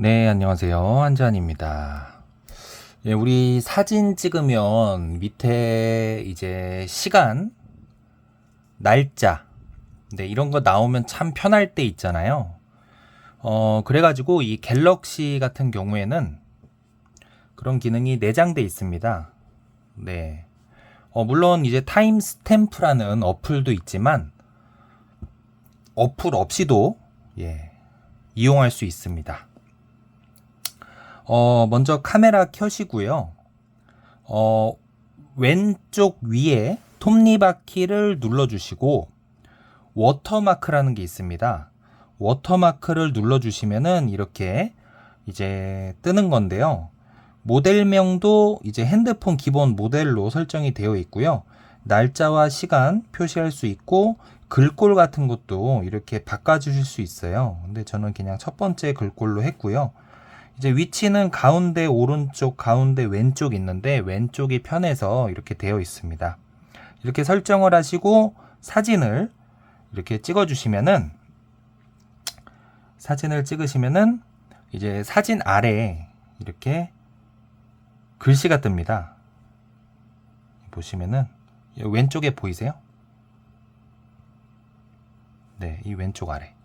네, 안녕하세요. 한지환입니다. 예, 우리 사진 찍으면 밑에 이제 시간, 날짜, 네, 이런 거 나오면 참 편할 때 있잖아요. 어, 그래가지고 이 갤럭시 같은 경우에는 그런 기능이 내장돼 있습니다. 네. 어, 물론 이제 타임 스탬프라는 어플도 있지만 어플 없이도 예, 이용할 수 있습니다. 어, 먼저 카메라 켜시고요. 어, 왼쪽 위에 톱니바퀴를 눌러주시고 워터마크라는 게 있습니다. 워터마크를 눌러주시면은 이렇게 이제 뜨는 건데요. 모델명도 이제 핸드폰 기본 모델로 설정이 되어 있고요. 날짜와 시간 표시할 수 있고 글꼴 같은 것도 이렇게 바꿔주실 수 있어요. 근데 저는 그냥 첫 번째 글꼴로 했고요. 이제 위치는 가운데 오른쪽, 가운데 왼쪽 있는데 왼쪽이 편해서 이렇게 되어 있습니다. 이렇게 설정을 하시고 사진을 이렇게 찍어 주시면은 사진을 찍으시면은 이제 사진 아래 이렇게 글씨가 뜹니다. 보시면은 이 왼쪽에 보이세요? 네, 이 왼쪽 아래.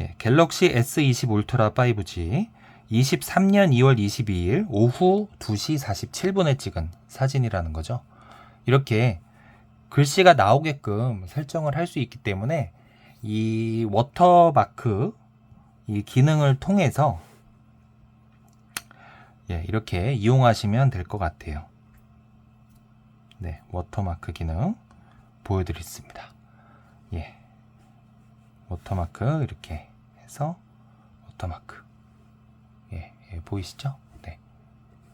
예, 갤럭시 S20 울트라 5G 23년 2월 22일 오후 2시 47분에 찍은 사진이라는 거죠. 이렇게 글씨가 나오게끔 설정을 할 수 있기 때문에 이 워터마크 이 기능을 통해서 예, 이렇게 이용하시면 될 것 같아요. 네, 워터마크 기능 보여드리겠습니다. 예. 워터마크 이렇게 해서 워터마크 예, 예, 보이시죠? 네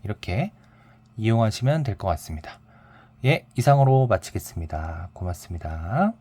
이렇게 이용하시면 될 것 같습니다. 예 이상으로 마치겠습니다. 고맙습니다.